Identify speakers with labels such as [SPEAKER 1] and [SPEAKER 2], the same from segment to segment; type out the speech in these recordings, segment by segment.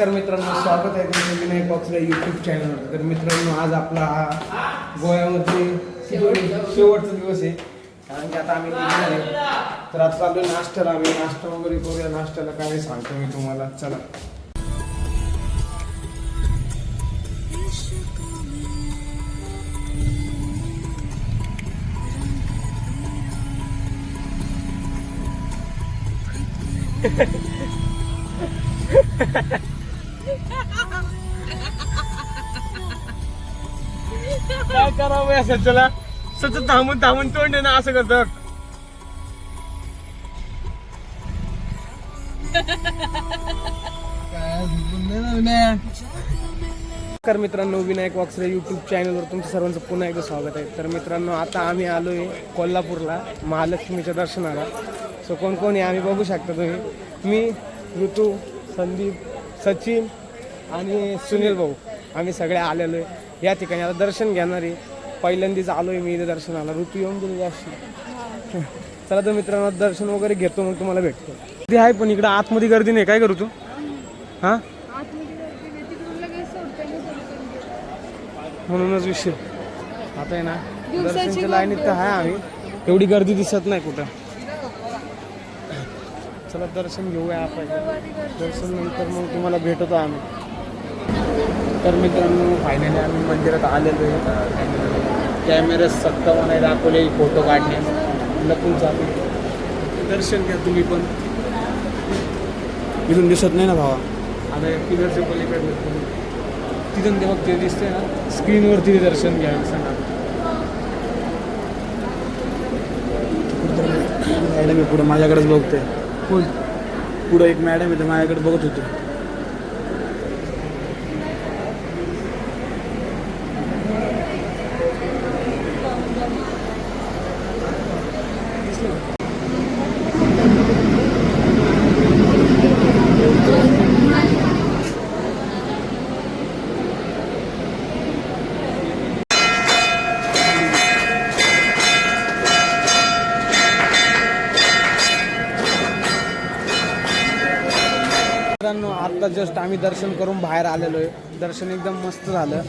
[SPEAKER 1] नमस्कार मित्रांनो स्वागत आहे तुमचं विनायक बॉक्सला यूट्यूब चॅनलवर तर मित्रांनो आज आपला हा गोव्यामध्ये शेवटचा दिवस आहे. कारण की आता आम्ही निघणार आहे. तर आता चालू नाश्त्याला. आम्ही नाश्ता वगैरे करूया. नाश्त्याला काय सांगतो मी तुम्हाला. चला. काय करावं या चला सतत थांबून थांबून तोंड आहे ना असं करतात तर मित्रांनो विनायक वाक्सरे यूट्यूब चॅनलवर तुमचं सर्वांचं पुन्हा एकदा स्वागत आहे. तर मित्रांनो आता आम्ही आलो आहे कोल्हापूरला महालक्ष्मीच्या दर्शनाला. सो कोण कोण आहे आम्ही बघू शकता तुम्ही. मी ऋतू संदीप सचिन आणि सुनील भाऊ. आम्ही सगळे आलेलो आहे. या ठिकाणी आता दर्शन घेणार आहे. पहिल्यांदाच आलो आहे मी इथे दर्शनाला. ऋतू येऊन गेली अशी चला तर मित्रांनो दर्शन वगैरे घेतो मग तुम्हाला भेटतो. ते आहे पण इकडं आतमध्ये गर्दी नाही. काय करू तू? हां. म्हणूनच विषय. आता आहे ना दर्शनच्या लाईनीत तर आहे. आम्ही. एवढी गर्दी दिसत नाही कुठं. चला दर्शन घेऊया आपण. दर्शन नंतर मग तुम्हाला भेटतो आम्ही. तर मित्रांनो फायनली आम्ही मंदिरात आलेलो आहे. कॅमेरा सत्तावन्न आहे दाखवले फोटो काढणे लपून चालू दर्शन घ्या तुम्ही पण. इथून दिसत नाही ना भावा. आता पिलरच्या पलीकडे तिथून ते बघ ते दिसते ना. स्क्रीनवरती दर्शन घ्यायला सांगा. आहे पुढे माझ्याकडेच बघते कोण पुढं एक मॅडम आहे तर माझ्याकडे बघत होती. आता जस्ट आम्ही दर्शन करून बाहेर आलेलो आहे. दर्शन एकदम मस्त झालं.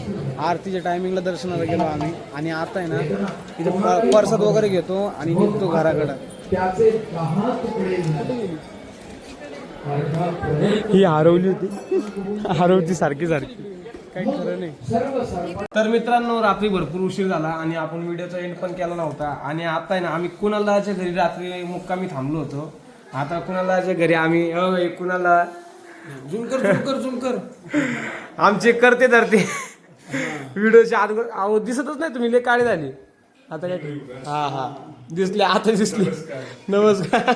[SPEAKER 1] आरतीच्या टायमिंगला दर्शनाला गेलो आम्ही. आणि आता आहे ना इथे प्रसाद वगैरे घेतो आणि निघतो घराकडं. ही हरवली होती. हरवती सारखी सारखी. काही खरं नाही. तर मित्रांनो रात्री भरपूर उशीर झाला आणि आपण व्हिडिओचा एंड पण केला नव्हता. आणि आता आहे ना आम्ही कुणालाच्या घरी रात्री मुक्कामी थांबलो होतो. आता कुणालाच्या घरी आम्ही झुमकर झुमकर झुमकर आमचे करते धरते. व्हिडिओच्या आत अहो दिसतच नाही तुम्ही लय काळी झाली. आता काय हा हा. दिसले आता दिसले. नमस्कार.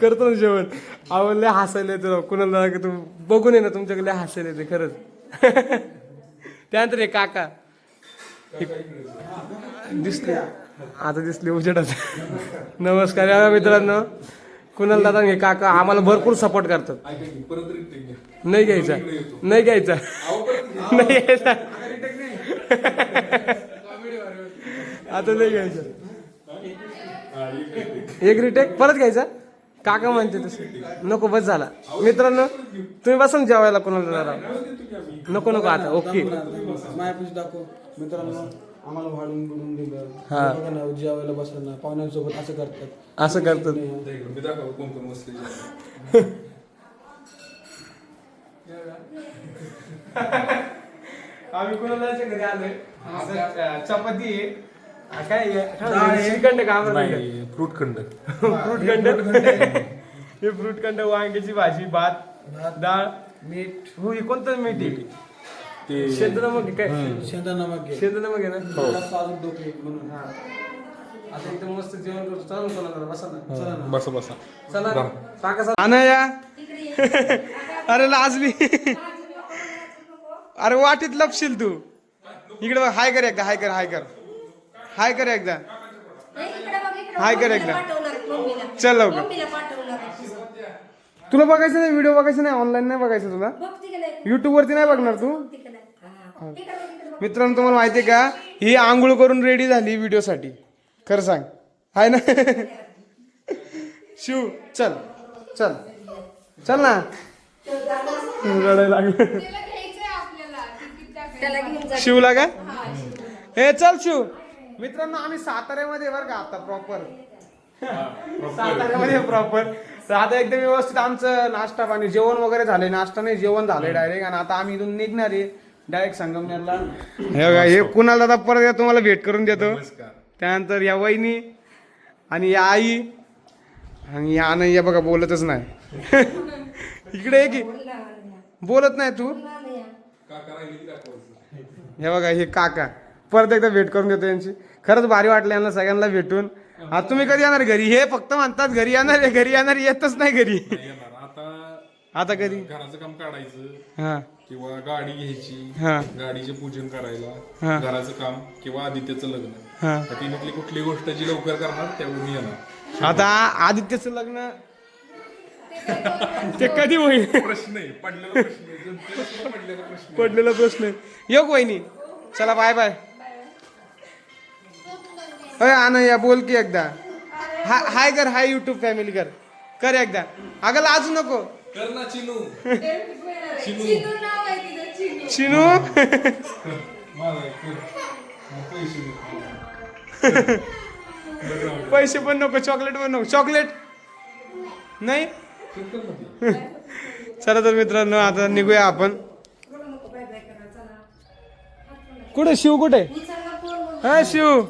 [SPEAKER 1] करतो ना जेवण. अहो लय हसायला येते कुणाला की तू? बघून ये ना तुमच्याकडे लय हसायला येते खरंच. त्यानंतर हे काका. दिसले. आता दिसले उजेडात. नमस्कार. या मित्रांनो. कुणाल दादा हे काका आम्हाला भरपूर सपोर्ट करतात. नाही घ्यायचा. नाही घ्यायचा. नाही घ्यायचा. आता नाही घ्यायचा. एक रिटेक परत घ्यायचा? काका म्हणते तसं. नको बस झाला. मित्रांनो तुम्ही बसून जेवायला कुणाल दादा. नको नको आता ओके.
[SPEAKER 2] दाखव. मित्रांनो आम्हाला वाढून बिडून दिलं.
[SPEAKER 1] हा.
[SPEAKER 2] बघा ना जेवायला बसलं पाहुण्यांसोबत असं करतात.
[SPEAKER 1] असं करतात. आम्ही कुणालाच्या घरी आलोय? असं, चपाती आहे. आ, काय आहे? श्रीखंड का
[SPEAKER 3] फ्रूट खंड.
[SPEAKER 1] फ्रूट खंड? हे फ्रूट खंड वांग्याची भाजी भात डाळ
[SPEAKER 2] मीठ.
[SPEAKER 1] हो हे कोणतं मीठ आहे?
[SPEAKER 3] ते
[SPEAKER 1] शेंदनमक आहे काय?
[SPEAKER 2] शेंदा नमक घे
[SPEAKER 1] शेंदनमक आहे ना?
[SPEAKER 2] जास्त अजून डोके म्हणून.
[SPEAKER 1] हा. आता एकदम मस्त जेवण करतो. चालू बसा ना. चला ना.
[SPEAKER 3] बसा बसा.
[SPEAKER 1] चला टाका चला अनया अरे लाजली. अरे वाटीत लपशील तू. इकडे बघ हाय कर एकदा हाय कर हाय कर. हाय कर एकदा. हाय कर एकदा. चल लवकर. तुला बघायचं नाही व्हिडिओ बघायचं नाही ऑनलाईन नाही बघायचं तुला? युट्यूब वरती नाही बघणार तू? मित्रांनो तुम्हाला माहिती का? ही आंघोळ करून रेडी झाली व्हिडिओसाठी. खरं सांग. आहे ना? शिव चल. चल. चल ना. रडायला लागलं. शिवला का? हे चल शिव. मित्रांनो आम्ही साताऱ्यामध्ये बरं का आता प्रॉपर साताऱ्यामध्ये प्रॉपर तर आता एकदम व्यवस्थित आमचं नाश्ता पाणी जेवण वगैरे झाले नाश्ता नाही जेवण झालंय डायरेक्ट आणि आता आम्ही इथून निघणार आहे. डायरेक्ट संगमनेरला. हे बघा हे कुणाला दादा परत या तुम्हाला भेट करून देतो. त्यानंतर या वहिनी आणि या आई आणि या नाही या बघा बोलतच नाही. इकडे ये की. बोलत नाही तू? हे बघा हे काका. परत एकदा भेट करून देतो यांची. खरंच भारी वाटलं यांना सगळ्यांना भेटून. आता तुम्ही कधी येणार घरी? हे फक्त म्हणतात घरी येणार आहे घरी येणार येतच नाही घरी.
[SPEAKER 3] येणार. आता
[SPEAKER 1] आता कधी?
[SPEAKER 3] घराचं काम काढायचं.
[SPEAKER 1] हा.
[SPEAKER 3] किंवा गाडी घ्यायची
[SPEAKER 1] हा.
[SPEAKER 3] गाडीचे पूजन
[SPEAKER 1] हा.
[SPEAKER 3] करायला घराचं काम किंवा आदित्यचं लग्न.
[SPEAKER 1] हा.
[SPEAKER 3] तिन्हीतली कुठली गोष्ट जी लवकर करणार त्यावर मी येणार.
[SPEAKER 1] आता आदित्यचं लग्न ते कधी होईल?
[SPEAKER 3] प्रश्न आहे पडलेला प्रश्न आहे. जनतेला सुद्धा पडलेला प्रश्न
[SPEAKER 1] पडलेला प्रश्न आहे. योग वहिनी चला बाय बाय अय अनया बोल की एकदा. हाय हाय कर हाय युट्यूब फॅमिली कर. कर एकदा. अगं लाजू नको.
[SPEAKER 3] कर ना चिनू.
[SPEAKER 4] चिनू.
[SPEAKER 3] मग पैसे
[SPEAKER 1] पण नको चॉकलेट पण नको. चॉकलेट नाही. चला तर मित्रांनो आता निघूया आपण. कुठे शिव कुठे? हा शिव.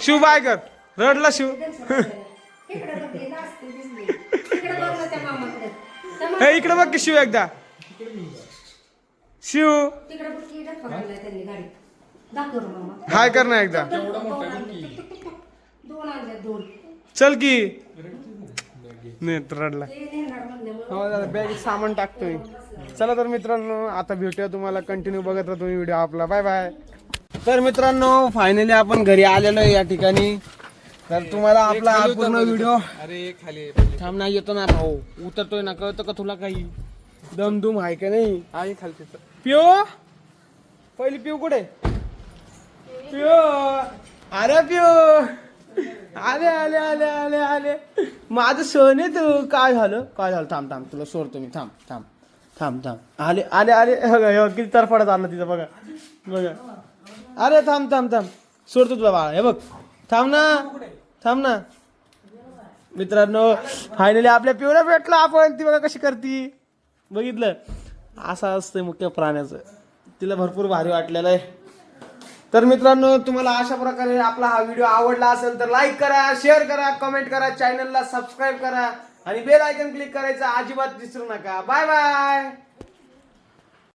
[SPEAKER 1] शिव बाय कर. रडला शिव. हे इकडे बघ की शिव एकदा. शिव. हाय कर ना एकदा.
[SPEAKER 5] दोन आणल्या दोन.
[SPEAKER 1] चल की. रडला. हो दादा बॅग सामान टाकतोय. चला तर मित्रांनो आता भेटूया तुम्हाला. कंटिन्यू बघत राहा तुम्ही व्हिडिओ आपला. बाय बाय तर मित्रांनो फायनली आपण घरी आलेलो या ठिकाणी. तर तुम्हाला आपला हा पूर्ण व्हिडिओ
[SPEAKER 2] अरे खाली
[SPEAKER 1] थांब नाही येतो ना. भाऊ उतरतोय ना. कळतं का तुला काही? दमदुम आहे का नाही?
[SPEAKER 2] आहे
[SPEAKER 1] पिओ पहिली पिऊ कुठे? पिओ अरे पिओ आले आले आले आले आले. माझं सोन तू. काय झालं? काय झालं? थांब थांब. तुला सोडतो मी. थांब थांब. थांब थांब. आले आले आले. हे बघा, किती तरफडा चालला तिथं बघा. बघा. अरे थांब थांब थांब. सोडतो तुला बाळा. हे बघ. थांब ना. थांब ना. मित्रांनो फायनली आपल्या पिवळ्या भेटला आपण. ती बघा कशी करती. बघितलं? असं असतं मुख्य प्राण्याचं. तिला भरपूर भारी वाटलेलं आहे. तर मित्रांनो तुम्हाला अशा प्रकारे आपला हा व्हिडिओ आवडला असेल तर लाईक करा शेअर करा कमेंट करा चॅनलला सबस्क्राईब करा आणि बेल आयकन क्लिक करायचं अजिबात विसरू नका. Bye bye